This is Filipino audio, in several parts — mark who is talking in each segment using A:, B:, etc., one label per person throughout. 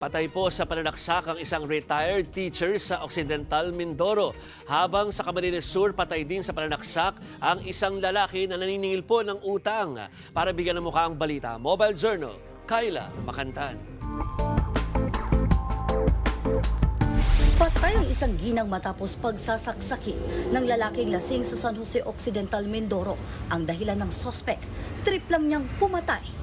A: Patay po sa pananaksak ang isang retired teacher sa Occidental Mindoro. Habang sa Camarines Sur, patay din sa pananaksak ang isang lalaki na naniningil po ng utang. Para bigyan ng mukha ang balita, Mobile Journal, Kyla Makantan.
B: Patay ang isang ginang matapos pagsasaksakin ng lalaking lasing sa San Jose Occidental, Mindoro. Ang dahilan ng sospek, trip lang niyang pumatay.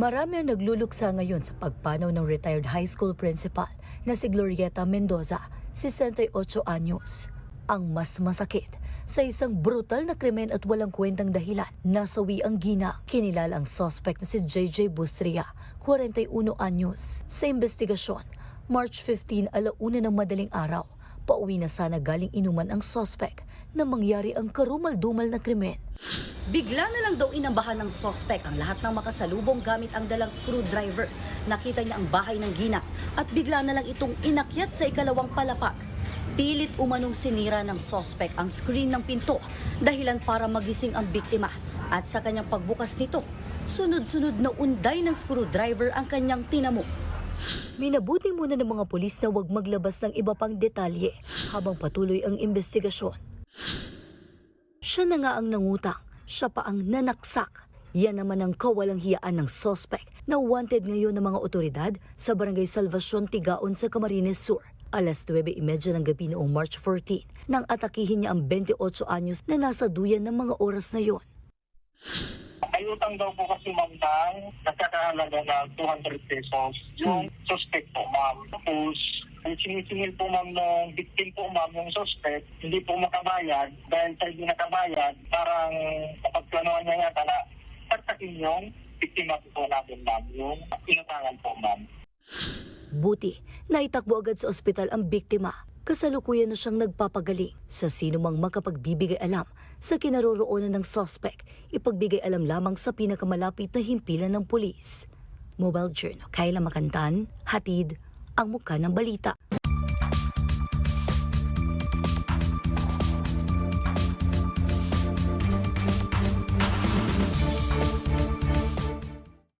B: Marami ang nagluluksa ngayon sa pagpanaw ng retired high school principal na si Glorieta Mendoza, 68 anyos. Ang mas masakit, sa isang brutal na krimen at walang kwentang dahilan, nasawi ang gina. Kinilala ang suspect na si JJ Bustria, 41 anyos. Sa investigasyon, March 15 alauna ng madaling araw, pauwi na sana galing inuman ang suspect na mangyari ang karumal-dumal na krimen. Bigla na lang daw inambahan ng sospek ang lahat ng makasalubong gamit ang dalang screwdriver. Nakita niya ang bahay ng gina at bigla na lang itong inakyat sa ikalawang palapag. Pilit umanong sinira ng sospek ang screen ng pinto dahilan para magising ang biktima. At sa kanyang pagbukas nito, sunod-sunod na unday ng screwdriver ang kanyang tinamo. Minabuti muna ng mga pulis na huwag maglabas ng iba pang detalye habang patuloy ang investigasyon. Siya na nga ang nangutang, siya pa ang nanaksak. Yan naman ang kawalang hiyaan ng sospek na wanted ngayon ng mga otoridad sa barangay Salvacion Tigaon sa Camarines Sur. Alas 9.30 ng gabi noong March 14 nang atakihin niya ang 28 anyos na nasa duyan ng mga oras na yon.
C: Ay utang daw po kasi ma'am ng nagkakahalaga ng 200 pesos. Yung suspect po ma'am. Tapos ang sinisingil po ma'am ng victim po ma'am yung suspect, hindi po makabayad dahil sa hindi nakabayad, parang kapagplanuhan niya yata na pagtakin yung biktima po natin ma'am, yung inutangan po ma'am.
B: Buti, naitakbo agad sa ospital ang biktima. Kasalukuyan na siyang nagpapagaling sa sino mang makapagbibigay alam sa kinaroroonan ng suspect. Ipagbigay alam lamang sa pinakamalapit na himpilan ng pulis. Mobile Journal, Kayla Makantan, Hatid, ang muka ng balita.